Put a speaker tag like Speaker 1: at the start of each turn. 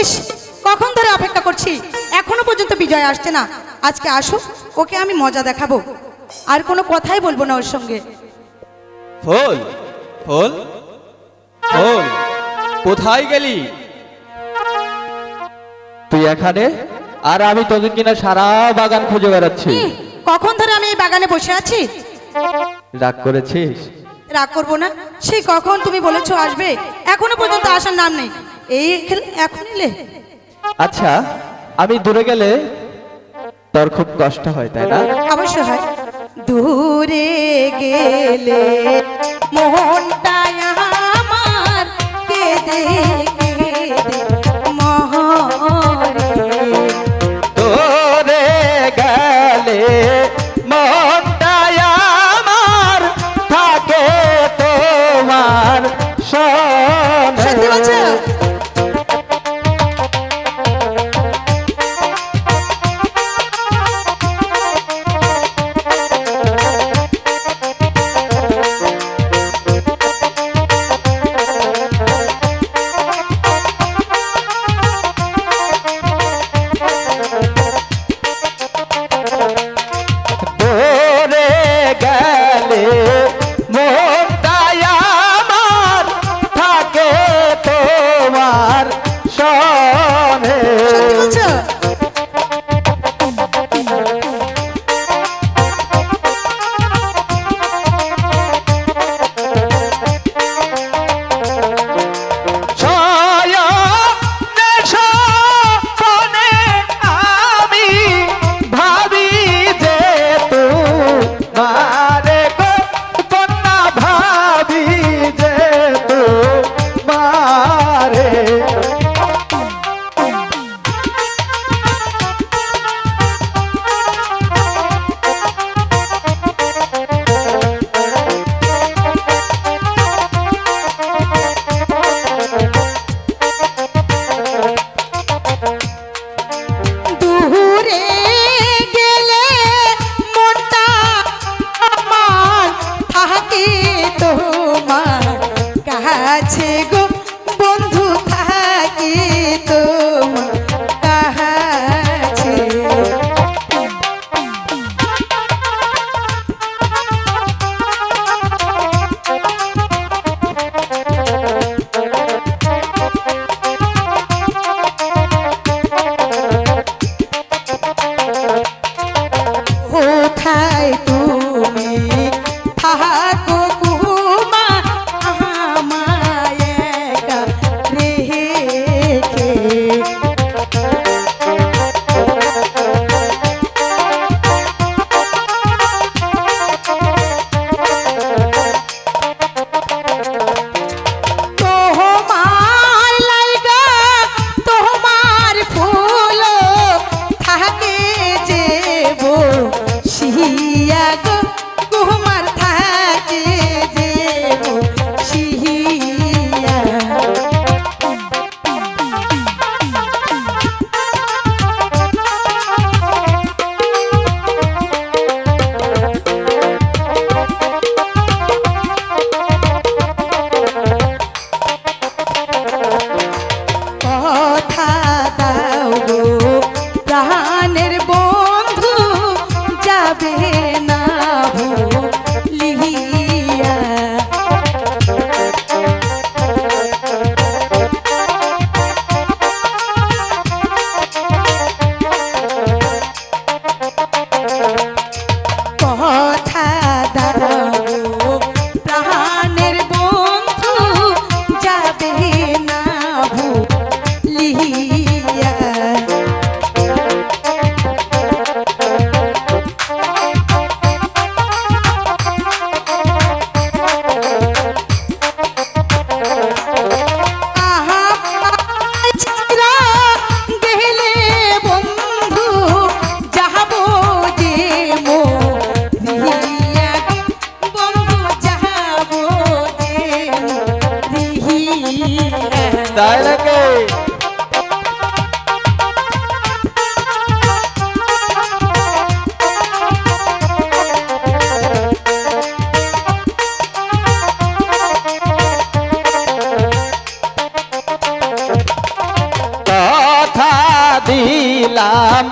Speaker 1: ইস কখন ধরে অপেক্ষা করছি? এখনও পর্যন্ত বিজয় আসছে না। আজকে আসুক ওকে আমি মজা দেখাবো। আর কোনো কথাই বলব না ওর সঙ্গে।
Speaker 2: ফুল ফুল ফুল কোথায় গেলি?
Speaker 3: তুই এখানে? আর আমি তোকে কিনা সারা বাগান খুঁজে বেড়াচ্ছি।
Speaker 1: কখন ধরে আমি এই বাগানে বসে আছি?
Speaker 3: রাগ করেছিস?
Speaker 1: রাগ করব না? সেই কখন তুমি বলেছ আসবে এখনও পর্যন্ত আসার নাম নেই। এই এখন এলে
Speaker 3: আচ্ছা আমি দূরে গেলে তোর খুব কষ্ট হয় তাই না?
Speaker 1: অবশ্য হয়। দূরে গেলে মোহনটা আমার কেঁদে তাই
Speaker 3: নাকি? দিলাম